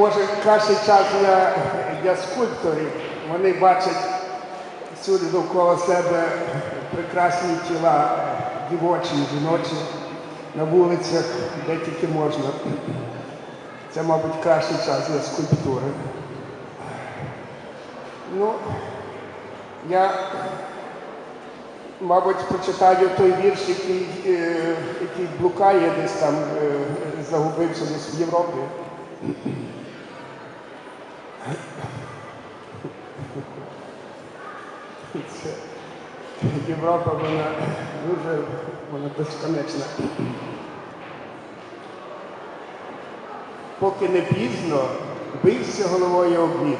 може кращий час для, для скульпторів. Вони бачать всюди довкола себе прекрасні тіла, дівочі, жіночі, на вулицях, де тільки можна. Це, мабуть, кращий час для скульптури. Ну, я, мабуть, прочитаю той вірш, який, е, який блукає десь там, е, загубився десь в Європі. Європа, вона дуже вона безконечна. Поки не пізно, бийся головою об бік.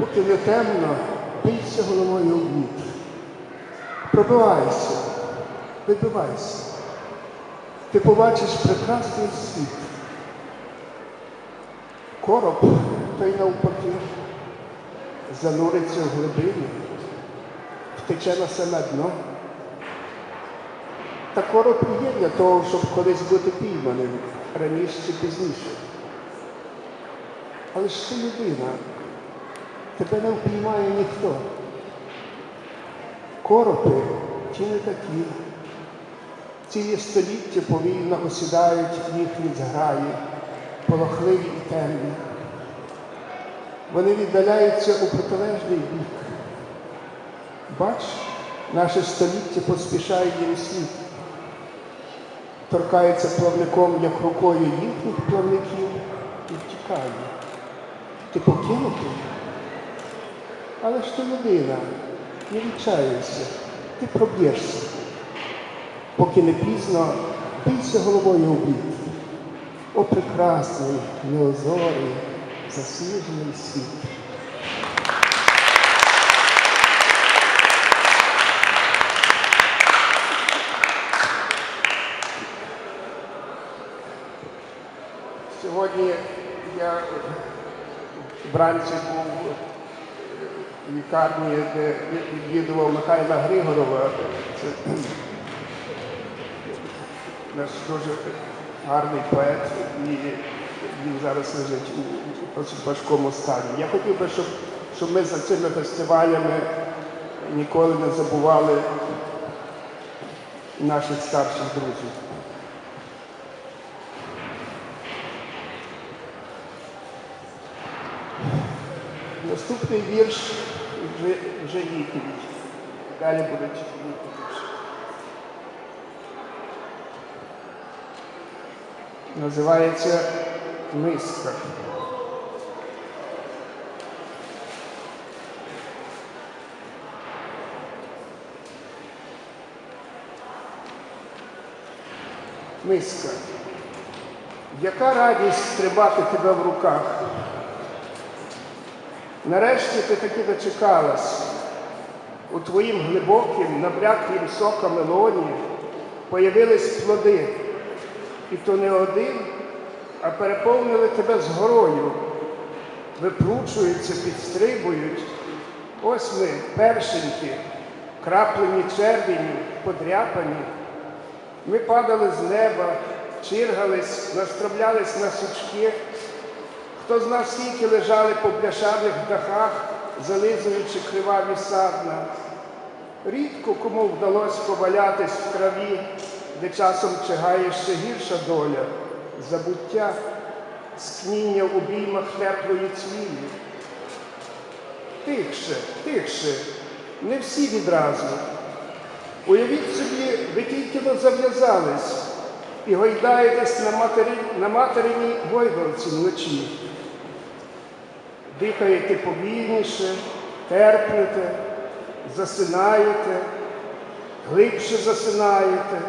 Поки не темно, бийся головою об бік. Пробивайся, вибивайся. Ти побачиш прекрасний світ. Короб, той навпаки, зануриться в глибину, втече на саме дно. Та короб є для того, щоб колись бути пійманим раніше чи пізніше. Але ж ти людина, тебе не впіймає ніхто. Коропи ті не такі. Цілі століття повільно осідають їхні зграї, полохливі і темні. Вони віддаляються у протилежний бік. Бач, наше століття поспішає їм світ, торкається плавником, як рукою їхніх плавників, і втікає. Ти покинутий? Але ж ти людина, не відчаюйся, ти проб'єшся. Поки не пізно, бийся головою у бік. О, прекрасний, неозорий, засніжений світ. Сьогодні я вранці був в лікарні, де відвідував Михайла Григорова. Це наш дуже гарний поет, і він зараз лежить у досить важкому стані. Я хотів би, щоб, щоб ми за цими фестивалями ніколи не забували наших старших друзів. Наступний вірш вже, вже відповідь. Далі будуть відповідь. Називається миска. Миска. Яка радість стрибати тебе в руках? Нарешті ти таки дочекалась. У твоїм глибоким, набряклим соком лоні появились плоди. І то не один, а переповнили тебе згорою, випручуються, підстрибують. Ось ми, першеньки, краплені червені, подряпані. Ми падали з неба, чиргались, настроблялись на сучки. Хто з нас скільки лежали по бляшаних дахах, зализуючи криваві садна. Рідко кому вдалося повалятись в траві, де часом чигає ще гірша доля, забуття, скніння в обіймах теплої цвілі. Тихше, тихше, не всі відразу. Уявіть собі, ви тільки зав'язались і гойдаєтесь на, матері, на вночі. Дихаєте повільніше, терпнете, засинаєте, глибше засинаєте,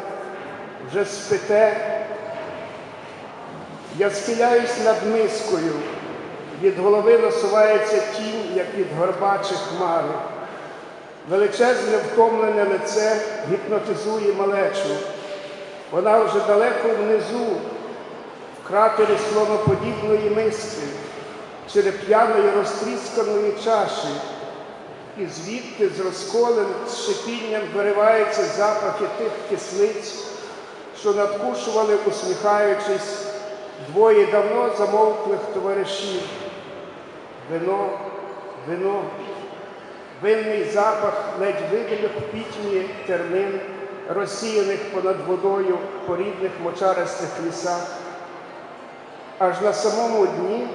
вже спите. Я схиляюсь над мискою, від голови насувається тінь, як від горбачих хмари. Величезне втомлене лице гіпнотизує малечу. Вона вже далеко внизу, в кратері слоноподібної миски, череп'яної розтрісканої чаші, і звідти з розколем, з шипінням вириваються запахи тих кислиць, що надкушували, усміхаючись, двоє давно замовклих товаришів. Вино, вино, винний запах ледь видимих в пітьмі термин, розсіяних понад водою по рідних мочаристих лісах. Аж на самому дні,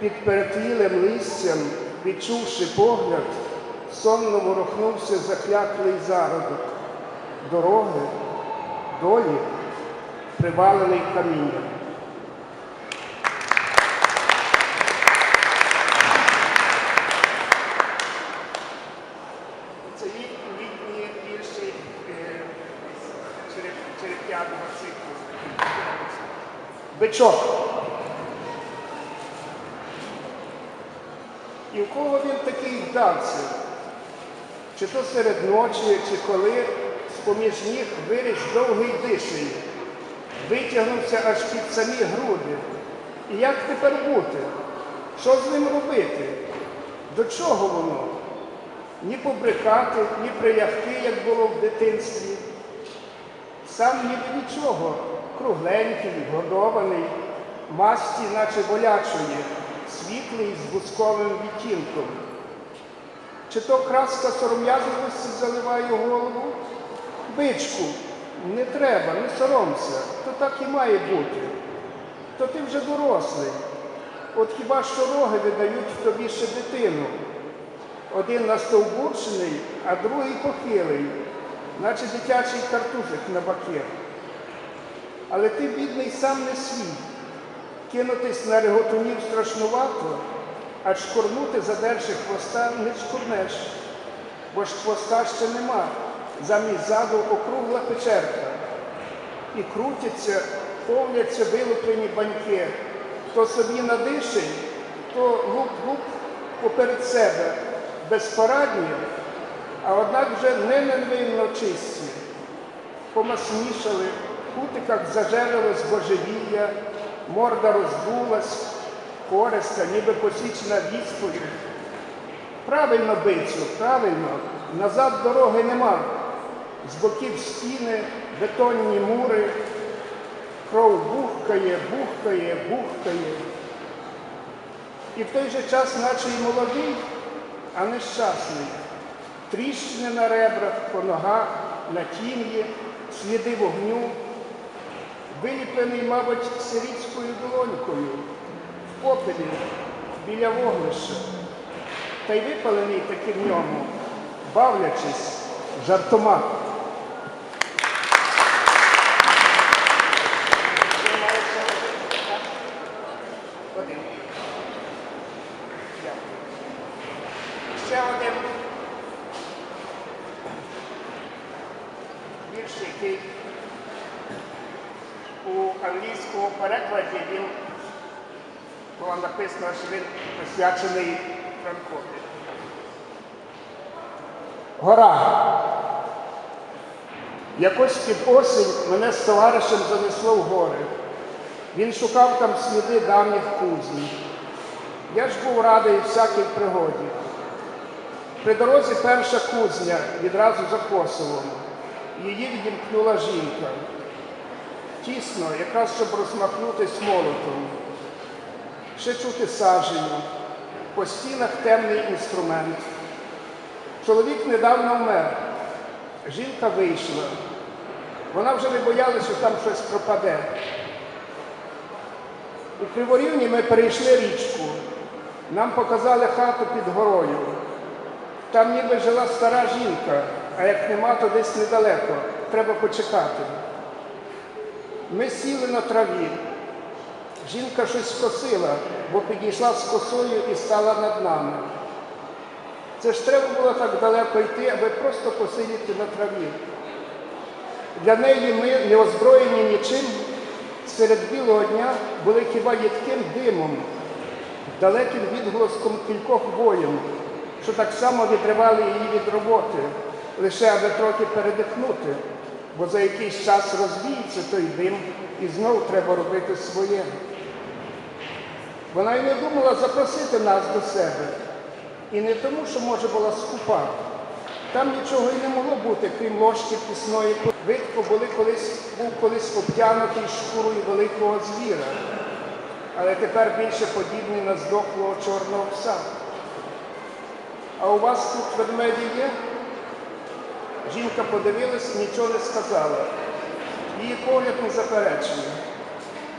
під перетвілим листям, відчувши погляд, сонно ворухнувся закляклий зародок дороги, долі, привалений камінням. Це літ- літні вірші е, череп- циклу. Бичок. І в кого він такий вдався? Чи то серед ночі, чи коли з-поміж ніг виріс довгий диший, витягнувся аж під самі груди. І як тепер бути? Що з ним робити? До чого воно? Ні побрикати, ні прилягти, як було в дитинстві. Сам ніби нічого, кругленький, годований, масті, наче болячої, світлий з бусковим відтінком. Чи то краска сором'язливості заливає голову? Бичку, не треба, не соромся, то так і має бути. То ти вже дорослий. От хіба що роги видають в тобі ще дитину. Один настовбурчений, а другий похилий, наче дитячий картузик на бакир. Але ти, бідний, сам не свій. Кинутись на реготунів страшнувато, а шкурнути, задерши хвоста, не шкурнеш, бо ж хвоста ще нема. Замість заду округла печерка. І крутяться, повняться вилуплені баньки. То собі надиший, то луп-луп поперед себе, безпорадні, вже не невинно чисті. Помаснішали, в кутиках зажерилось божевілля, морда роздулась, користа, ніби посічна відповідь. Правильно, бицю, правильно, назад дороги нема. З боків стіни, бетонні мури, кров бухкає, бухкає, бухкає. І в той же час, наче й молодий, а нещасний. Тріщини на ребрах, по ногах, на тім'ї, сліди вогню, виліплений, мабуть, сирійською долонькою, в попелі, біля вогнища, та й випалений таки в ньому, бавлячись, жартома. Один. Дякую. Ще один вірш, який у англійському перекладі він було написано, що він присвячений Франкові. Гора. Якось під осінь мене з товаришем занесло в гори. Він шукав там сліди давніх кузнів. Я ж був радий всякій пригоді. При дорозі перша кузня відразу за Косовом. Її відімкнула жінка. Тісно, якраз щоб розмахнутись молотом. Ще чути сажею. По стінах темний інструмент. Чоловік недавно вмер. Жінка вийшла. Вона вже не боялася, що там щось пропаде. У Криворівні ми перейшли річку. Нам показали хату під горою. Там ніби жила стара жінка, а як нема, то десь недалеко. Треба почекати. Ми сіли на траві. Жінка щось скосила, бо підійшла з косою і стала над нами. Це ж треба було так далеко йти, аби просто посидіти на траві. Для неї ми, не озброєні нічим, серед білого дня були хіба їдким димом, далеким відголоском кількох воїн, що так само відривали її від роботи, лише аби трохи передихнути, бо за якийсь час розвіється той дим і знов треба робити своє. Вона й не думала запросити нас до себе. І не тому, що, може, була скупа. Там нічого і не могло бути, крім ложки пісної. Видко були колись, був колись обтянутий шкурою великого звіра. але тепер більше подібний на здохлого чорного пса. А у вас тут ведмеді є? Жінка подивилась, нічого не сказала. Її погляд не заперечує,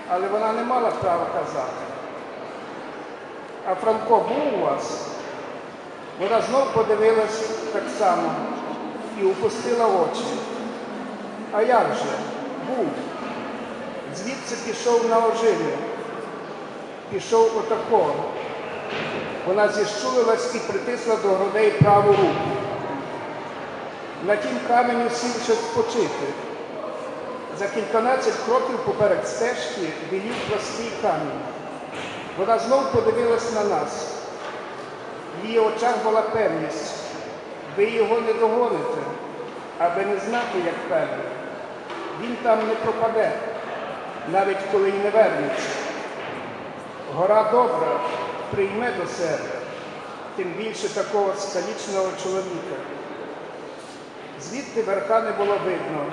але вона не мала права казати. А Франко був у вас? Вона знов подивилась так само і упустила очі. А як же? Був. Звідси пішов на оживі. Пішов отако. Вона зіщулилась і притисла до грудей праву руку. На тім каменю сів ще спочити. За кільканадцять кроків поперед стежки білів плаский камінь. Вона знов подивилась на нас. В її очах була певність. Ви його не догоните, аби не знати, як певний. Він там не пропаде, навіть коли й не вернеться. Гора добра прийме до себе, тим більше такого скалічного чоловіка. Звідти верха не було видно,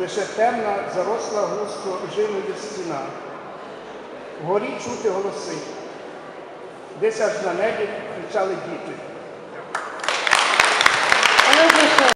лише темна, заросла густо жилою стіна. Вгорі чути голоси. Десь аж на небі кричали діти.